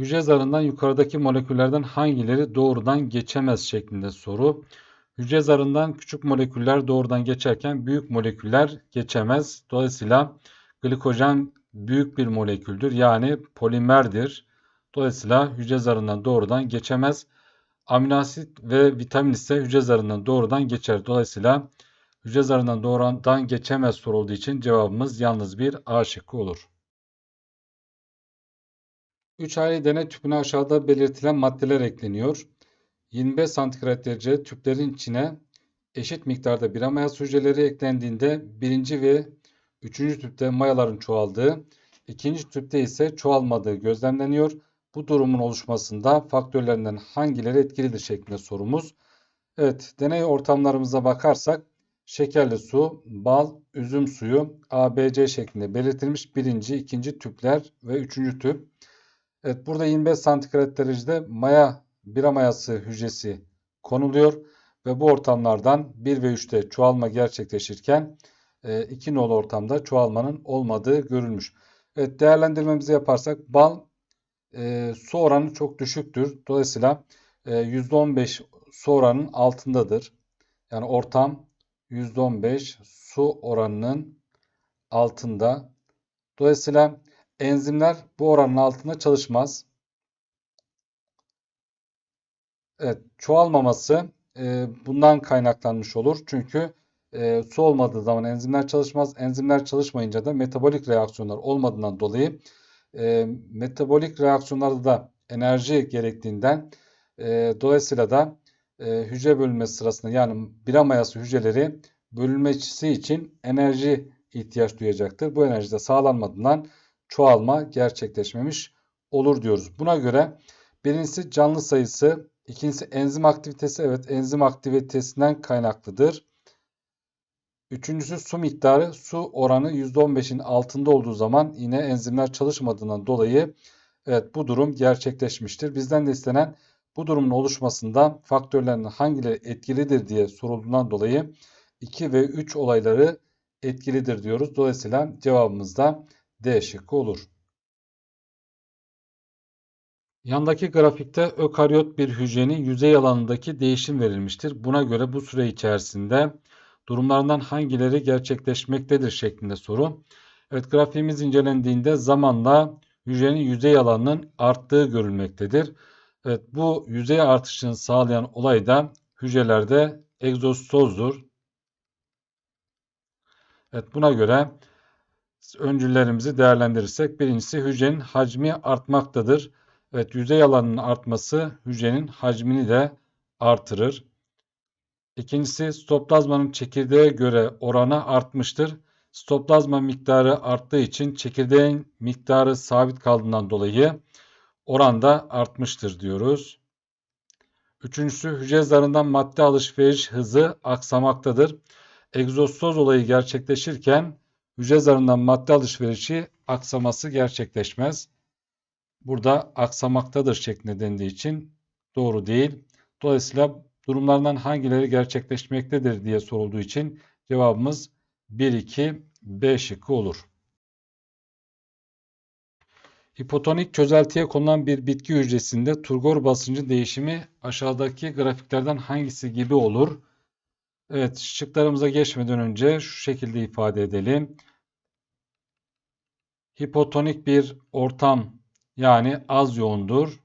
Hücre zarından yukarıdaki moleküllerden hangileri doğrudan geçemez şeklinde soru. Hücre zarından küçük moleküller doğrudan geçerken büyük moleküller geçemez. Dolayısıyla glikojen büyük bir moleküldür. Yani polimerdir. Dolayısıyla hücre zarından doğrudan geçemez. Amino asit ve vitamin ise hücre zarından doğrudan geçer. Dolayısıyla hücre zarından doğrudan geçemez sorulduğu için cevabımız yalnız bir A şıkkı olur. 3 ayrı deney tüpüne aşağıda belirtilen maddeler ekleniyor. 25 santigrat derece tüplerin içine eşit miktarda bir amayaz hücreleri eklendiğinde birinci ve üçüncü tüpte mayaların çoğaldığı, ikinci tüpte ise çoğalmadığı gözlemleniyor. Bu durumun oluşmasında faktörlerinden hangileri etkilidir şeklinde sorumuz. Evet, deney ortamlarımıza bakarsak şekerli su, bal, üzüm suyu ABC şeklinde belirtilmiş birinci, ikinci tüpler ve üçüncü tüp. Evet, burada 25 santigrat derecede maya, bira mayası hücresi konuluyor ve bu ortamlardan 1 ve 3'te çoğalma gerçekleşirken 2 e, nolu ortamda çoğalmanın olmadığı görülmüş. Evet, değerlendirmemizi yaparsak bal e, su oranı çok düşüktür. Dolayısıyla e, %15 su oranının altındadır. Yani ortam %15 su oranının altında. Dolayısıyla enzimler bu oranın altında çalışmaz. Evet, çoğalmaması e, bundan kaynaklanmış olur. Çünkü e, su olmadığı zaman enzimler çalışmaz. Enzimler çalışmayınca da metabolik reaksiyonlar olmadığından dolayı e, metabolik reaksiyonlarda da enerji gerektiğinden e, dolayısıyla da e, hücre bölünmesi sırasında yani bira mayası hücreleri bölünmesi için enerji ihtiyaç duyacaktır. Bu enerji de sağlanmadığından çoğalma gerçekleşmemiş olur diyoruz. Buna göre birincisi canlı sayısı, ikincisi enzim aktivitesi. Evet enzim aktivitesinden kaynaklıdır. Üçüncüsü su miktarı. Su oranı %15'in altında olduğu zaman yine enzimler çalışmadığından dolayı evet bu durum gerçekleşmiştir. Bizden de istenen bu durumun oluşmasında faktörlerin hangileri etkilidir diye sorulduğundan dolayı 2 ve 3 olayları etkilidir diyoruz. Dolayısıyla cevabımız da D şıkkı olur. Yandaki grafikte ökaryot bir hücrenin yüzey alanındaki değişim verilmiştir. Buna göre bu süre içerisinde durumlarından hangileri gerçekleşmektedir şeklinde soru. Evet grafiğimiz incelendiğinde zamanla hücrenin yüzey alanının arttığı görülmektedir. Evet bu yüzey artışını sağlayan olay da hücrelerde egzostozdur. Evet buna göre öncüllerimizi değerlendirirsek birincisi hücrenin hacmi artmaktadır. Evet yüzey alanının artması hücrenin hacmini de artırır. İkincisi stoplazmanın çekirdeğe göre oranı artmıştır. Stoplazma miktarı arttığı için çekirdeğin miktarı sabit kaldığından dolayı oran da artmıştır diyoruz. Üçüncüsü hücre zarından madde alışveriş hızı aksamaktadır. Egzostoz olayı gerçekleşirken hücre zarından madde alışverişi aksaması gerçekleşmez. Burada aksamaktadır şeklinde dendiği için doğru değil. Dolayısıyla durumlardan hangileri gerçekleşmektedir diye sorulduğu için cevabımız 1, 2, B şıkkı olur. Hipotonik çözeltiye konulan bir bitki hücresinde turgor basıncı değişimi aşağıdaki grafiklerden hangisi gibi olur? Evet, şıklarımıza geçmeden önce şu şekilde ifade edelim. Hipotonik bir ortam yani az yoğundur.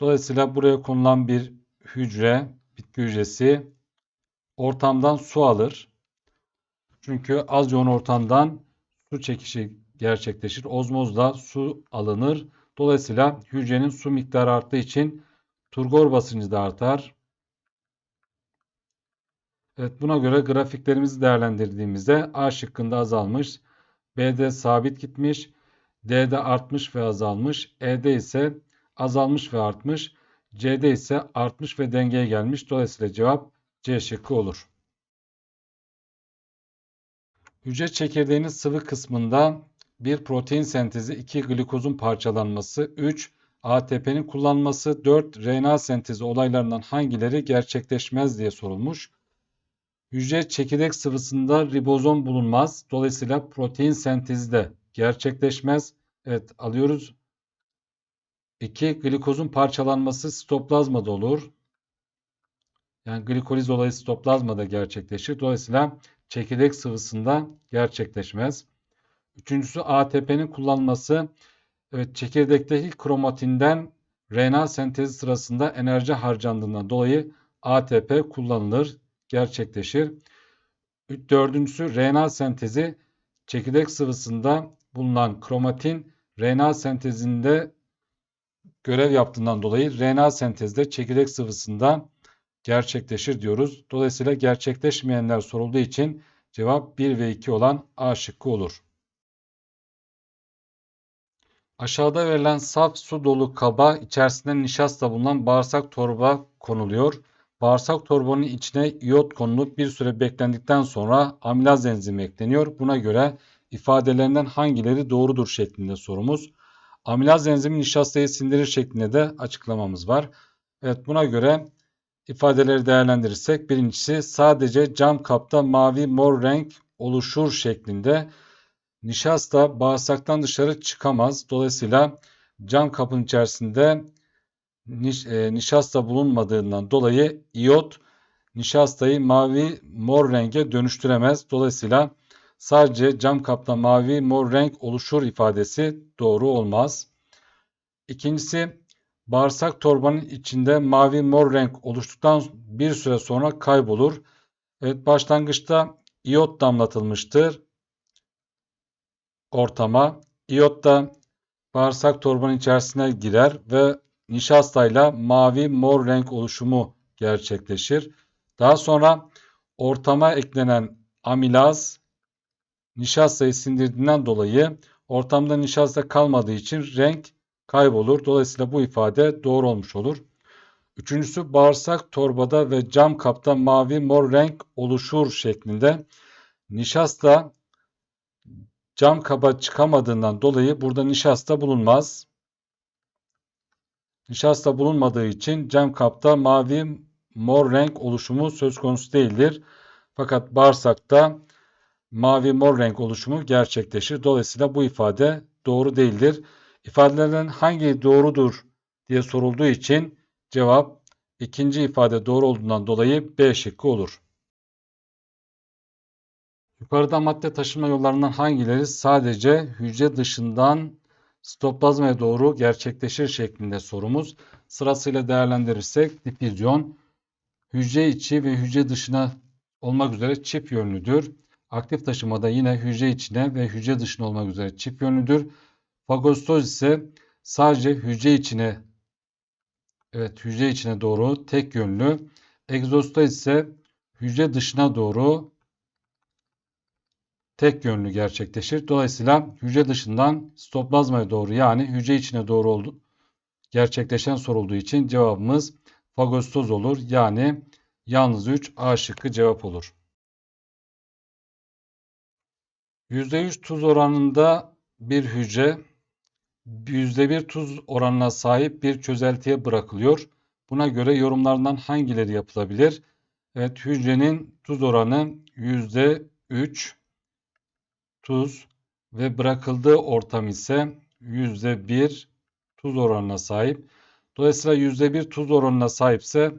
Dolayısıyla buraya konulan bir hücre, bitki hücresi ortamdan su alır. Çünkü az yoğun ortamdan su çekişi gerçekleşir. Ozmozla su alınır. Dolayısıyla hücrenin su miktarı arttığı için turgor basıncı da artar. Evet buna göre grafiklerimizi değerlendirdiğimizde A şıkkında azalmış, B'de sabit gitmiş, D'de artmış ve azalmış, E'de ise azalmış ve artmış, C'de ise artmış ve dengeye gelmiş. Dolayısıyla cevap C şıkkı olur. Hücre çekirdeğinin sıvı kısmında bir protein sentezi, 2 glikozun parçalanması, 3 ATP'nin kullanması, 4 RNA sentezi olaylarından hangileri gerçekleşmez diye sorulmuş. Hücre çekirdek sıvısında ribozom bulunmaz. Dolayısıyla protein sentezi de gerçekleşmez. Evet alıyoruz. 2. Glikozun parçalanması sitoplazmada olur. Yani glikoliz olayı sitoplazmada gerçekleşir. Dolayısıyla çekirdek sıvısında gerçekleşmez. Üçüncüsü ATP'nin kullanılması evet, çekirdekteki kromatinden RNA sentezi sırasında enerji harcandığından dolayı ATP kullanılır, gerçekleşir. Dördüncüsü RNA sentezi çekirdek sıvısında bulunan kromatin RNA sentezinde görev yaptığından dolayı RNA sentezde çekirdek sıvısında gerçekleşir diyoruz. Dolayısıyla gerçekleşmeyenler sorulduğu için cevap 1 ve 2 olan A şıkkı olur. Aşağıda verilen saf su dolu kaba içerisinde nişasta bulunan bağırsak torba konuluyor. Bağırsak torbanın içine iot konulup bir süre beklendikten sonra amilaz enzimi ekleniyor. Buna göre ifadelerinden hangileri doğrudur şeklinde sorumuz. Amilaz enzimi nişastayı sindirir şeklinde de açıklamamız var. Evet buna göre ifadeleri değerlendirirsek birincisi sadece cam kapta mavi mor renk oluşur şeklinde nişasta bağırsaktan dışarı çıkamaz. Dolayısıyla cam kapın içerisinde niş, e, nişasta bulunmadığından dolayı iot nişastayı mavi mor renge dönüştüremez. Dolayısıyla sadece cam kapta mavi mor renk oluşur ifadesi doğru olmaz. İkincisi bağırsak torbanın içinde mavi mor renk oluştuktan bir süre sonra kaybolur. Evet başlangıçta iot damlatılmıştır ortama. İyot da bağırsak torbanın içerisine girer ve nişastayla mavi mor renk oluşumu gerçekleşir. Daha sonra ortama eklenen amilaz nişastayı sindirdiğinden dolayı ortamda nişasta kalmadığı için renk kaybolur. Dolayısıyla bu ifade doğru olmuş olur. Üçüncüsü bağırsak torbada ve cam kapta mavi mor renk oluşur şeklinde. Nişasta cam kaba çıkamadığından dolayı burada nişasta bulunmaz. Nişasta bulunmadığı için cam kapta mavi mor renk oluşumu söz konusu değildir. Fakat bağırsakta mavi mor renk oluşumu gerçekleşir. Dolayısıyla bu ifade doğru değildir. İfadelerden hangi doğrudur diye sorulduğu için cevap ikinci ifade doğru olduğundan dolayı B şıkkı olur. Yukarıda madde taşıma yollarından hangileri sadece hücre dışından sitoplazmaya doğru gerçekleşir şeklinde sorumuz. Sırasıyla değerlendirirsek difüzyon hücre içi ve hücre dışına olmak üzere çift yönlüdür. Aktif taşımada yine hücre içine ve hücre dışına olmak üzere çift yönlüdür. Fagostoz ise sadece hücre içine evet hücre içine doğru tek yönlü. Egzostoz ise hücre dışına doğru tek yönlü gerçekleşir. Dolayısıyla hücre dışından sitoplazmaya doğru yani hücre içine doğru oldu, gerçekleşen sorulduğu için cevabımız fagostoz olur. Yani yalnız 3 A şıkkı cevap olur. %100 tuz oranında bir hücre %1 tuz oranına sahip bir çözeltiye bırakılıyor. Buna göre yorumlarından hangileri yapılabilir? Evet hücrenin tuz oranı %3 tuz ve bırakıldığı ortam ise %1 tuz oranına sahip. Dolayısıyla %1 tuz oranına sahipse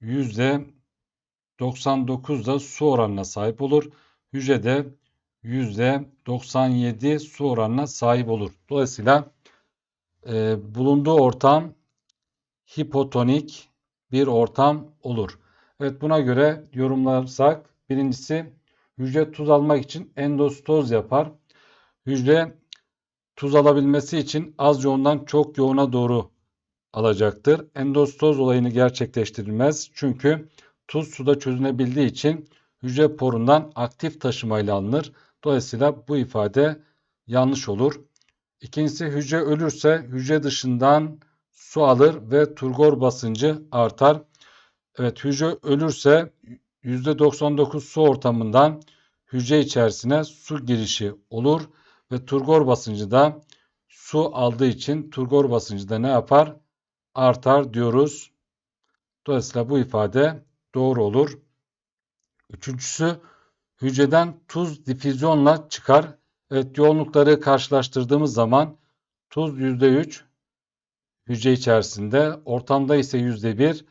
%99 da su oranına sahip olur. Hücrede %97 su oranına sahip olur. Dolayısıyla e, bulunduğu ortam hipotonik bir ortam olur. Evet buna göre yorumlarsak birincisi Hücre tuz almak için endostoz yapar. Hücre tuz alabilmesi için az yoğundan çok yoğuna doğru alacaktır. Endostoz olayını gerçekleştirilmez. Çünkü tuz suda çözünebildiği için hücre porundan aktif taşımayla alınır. Dolayısıyla bu ifade yanlış olur. İkincisi hücre ölürse hücre dışından su alır ve turgor basıncı artar. Evet hücre ölürse %99 su ortamından hücre içerisine su girişi olur ve turgor basıncı da su aldığı için turgor basıncı da ne yapar? Artar diyoruz. Dolayısıyla bu ifade doğru olur. Üçüncüsü hücreden tuz difüzyonla çıkar. Evet yoğunlukları karşılaştırdığımız zaman tuz %3, hücre içerisinde. Ortamda ise %1.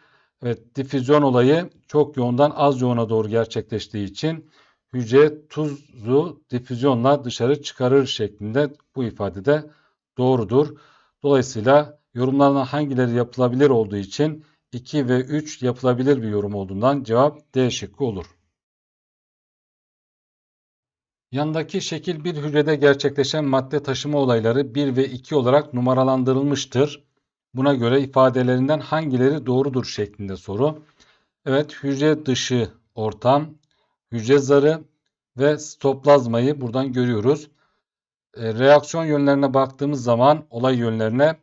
Evet, difüzyon olayı çok yoğundan az yoğuna doğru gerçekleştiği için hücre tuzu difüzyonla dışarı çıkarır şeklinde bu ifadede doğrudur. Dolayısıyla yorumlardan hangileri yapılabilir olduğu için 2 ve 3 yapılabilir bir yorum olduğundan cevap D şıkkı olur. Yandaki şekil bir hücrede gerçekleşen madde taşıma olayları 1 ve 2 olarak numaralandırılmıştır. Buna göre ifadelerinden hangileri doğrudur şeklinde soru. Evet hücre dışı ortam, hücre zarı ve stoplazmayı buradan görüyoruz. E, reaksiyon yönlerine baktığımız zaman olay yönlerine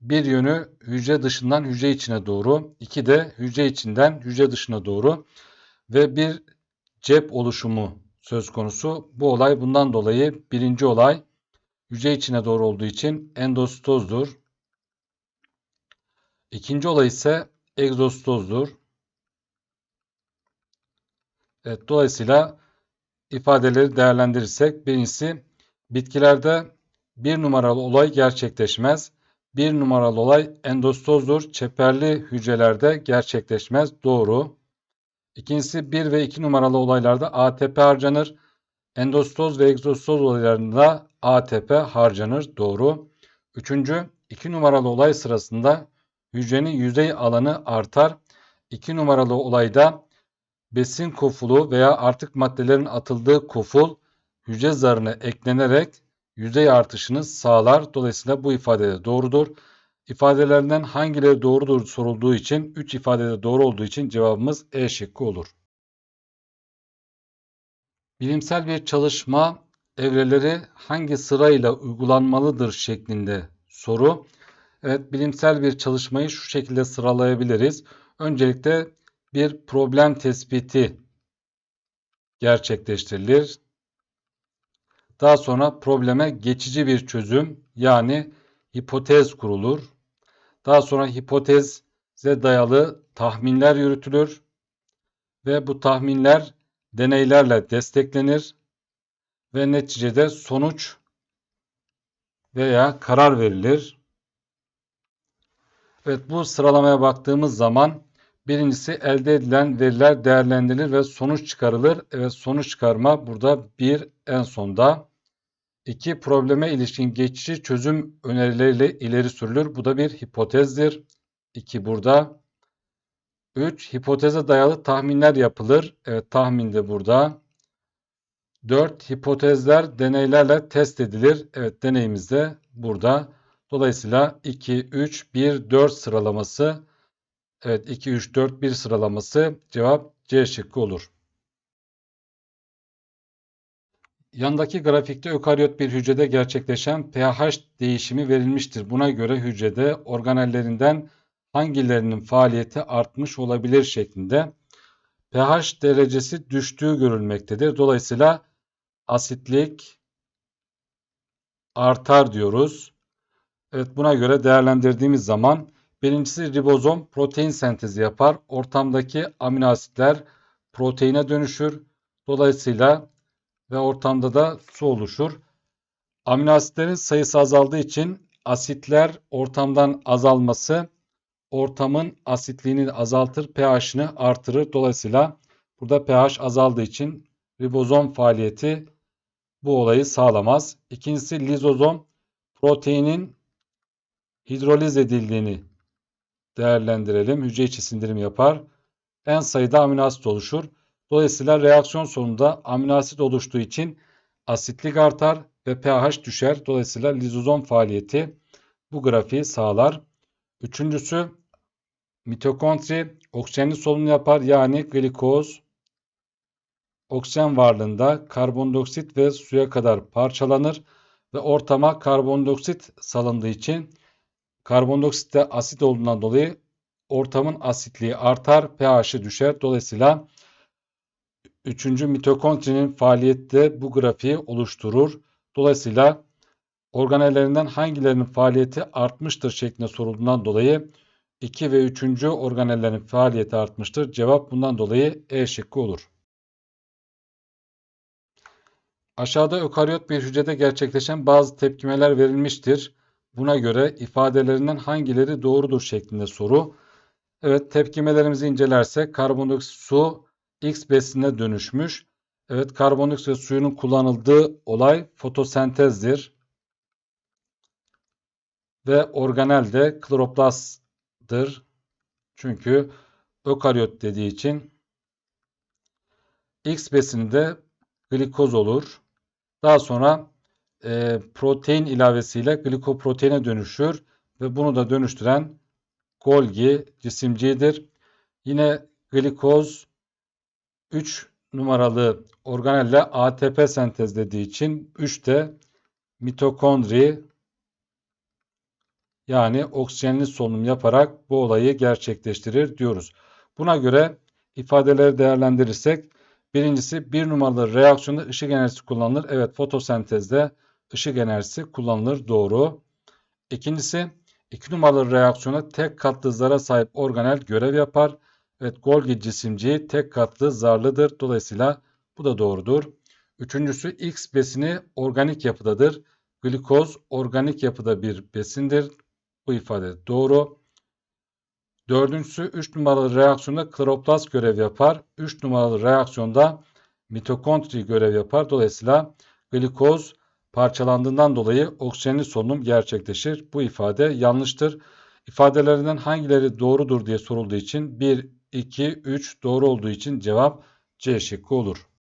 bir yönü hücre dışından hücre içine doğru, iki de hücre içinden hücre dışına doğru ve bir cep oluşumu söz konusu. Bu olay bundan dolayı birinci olay hücre içine doğru olduğu için endositozdur. İkinci olay ise egzostozdur. Evet, dolayısıyla ifadeleri değerlendirirsek birincisi bitkilerde bir numaralı olay gerçekleşmez. Bir numaralı olay endostozdur. Çeperli hücrelerde gerçekleşmez. Doğru. İkincisi 1 ve 2 numaralı olaylarda ATP harcanır. Endostoz ve egzostoz olaylarında ATP harcanır. Doğru. Üçüncü 2 numaralı olay sırasında hücrenin yüzey alanı artar. 2 numaralı olayda besin kofulu veya artık maddelerin atıldığı koful hücre zarına eklenerek yüzey artışını sağlar. Dolayısıyla bu ifade de doğrudur. İfadelerinden hangileri doğrudur sorulduğu için 3 ifadede doğru olduğu için cevabımız E şıkkı olur. Bilimsel bir çalışma evreleri hangi sırayla uygulanmalıdır şeklinde soru. Evet bilimsel bir çalışmayı şu şekilde sıralayabiliriz. Öncelikle bir problem tespiti gerçekleştirilir. Daha sonra probleme geçici bir çözüm yani hipotez kurulur. Daha sonra hipoteze dayalı tahminler yürütülür ve bu tahminler deneylerle desteklenir ve neticede sonuç veya karar verilir. Evet bu sıralamaya baktığımız zaman birincisi elde edilen veriler değerlendirilir ve sonuç çıkarılır. Evet sonuç çıkarma burada bir en sonda. 2. Probleme ilişkin geçici çözüm önerileriyle ileri sürülür. Bu da bir hipotezdir. 2 burada. 3. Hipoteze dayalı tahminler yapılır. Evet tahmin de burada. 4. Hipotezler deneylerle test edilir. Evet deneyimiz de burada. Dolayısıyla 2, 3, 1, 4 sıralaması. Evet 2, 3, 4, 1 sıralaması cevap C şıkkı olur. Yandaki grafikte ökaryot bir hücrede gerçekleşen pH değişimi verilmiştir. Buna göre hücrede organellerinden hangilerinin faaliyeti artmış olabilir şeklinde pH derecesi düştüğü görülmektedir. Dolayısıyla asitlik artar diyoruz. Evet buna göre değerlendirdiğimiz zaman birincisi ribozom protein sentezi yapar. Ortamdaki amino asitler proteine dönüşür. Dolayısıyla ve ortamda da su oluşur. Amino asitlerin sayısı azaldığı için asitler ortamdan azalması ortamın asitliğini azaltır, pH'ini artırır. Dolayısıyla burada pH azaldığı için ribozom faaliyeti bu olayı sağlamaz. İkincisi lizozom proteinin hidroliz edildiğini değerlendirelim. Hücre içi sindirim yapar. En sayıda amino asit oluşur. Dolayısıyla reaksiyon sonunda amino asit oluştuğu için asitlik artar ve pH düşer. Dolayısıyla lizozom faaliyeti bu grafiği sağlar. Üçüncüsü mitokondri oksijenli solunum yapar. Yani glikoz oksijen varlığında karbondioksit ve suya kadar parçalanır ve ortama karbondioksit salındığı için karbondioksit de asit olduğundan dolayı ortamın asitliği artar, pH'i düşer. Dolayısıyla Üçüncü mitokondrinin faaliyette bu grafiği oluşturur. Dolayısıyla organellerinden hangilerinin faaliyeti artmıştır şeklinde sorulduğundan dolayı 2 ve 3. organellerin faaliyeti artmıştır. Cevap bundan dolayı E şıkkı olur. Aşağıda ökaryot bir hücrede gerçekleşen bazı tepkimeler verilmiştir. Buna göre ifadelerinden hangileri doğrudur şeklinde soru. Evet tepkimelerimizi incelersek karbondioksit su X besinine dönüşmüş. Evet karbondioksit suyunun kullanıldığı olay fotosentezdir. Ve organel de kloroplastdır. Çünkü ökaryot dediği için X besini de glikoz olur. Daha sonra e, protein ilavesiyle glikoproteine dönüşür ve bunu da dönüştüren Golgi cisimcidir. Yine glikoz 3 numaralı organelle ATP sentezlediği için 3 de mitokondri yani oksijenli solunum yaparak bu olayı gerçekleştirir diyoruz. Buna göre ifadeleri değerlendirirsek birincisi bir numaralı reaksiyonda ışık enerjisi kullanılır. Evet fotosentezde ışık enerjisi kullanılır. Doğru. İkincisi 2 numaralı reaksiyona tek katlı zara sahip organel görev yapar. Evet Golgi cisimciği tek katlı zarlıdır. Dolayısıyla bu da doğrudur. Üçüncüsü X besini organik yapıdadır. Glikoz organik yapıda bir besindir. Bu ifade doğru. Dördüncüsü 3 numaralı reaksiyonda kloroplast görev yapar. 3 numaralı reaksiyonda mitokondri görev yapar. Dolayısıyla glikoz parçalandığından dolayı oksijenli solunum gerçekleşir. Bu ifade yanlıştır. İfadelerinden hangileri doğrudur diye sorulduğu için 1, 2, 3 doğru olduğu için cevap C şıkkı olur.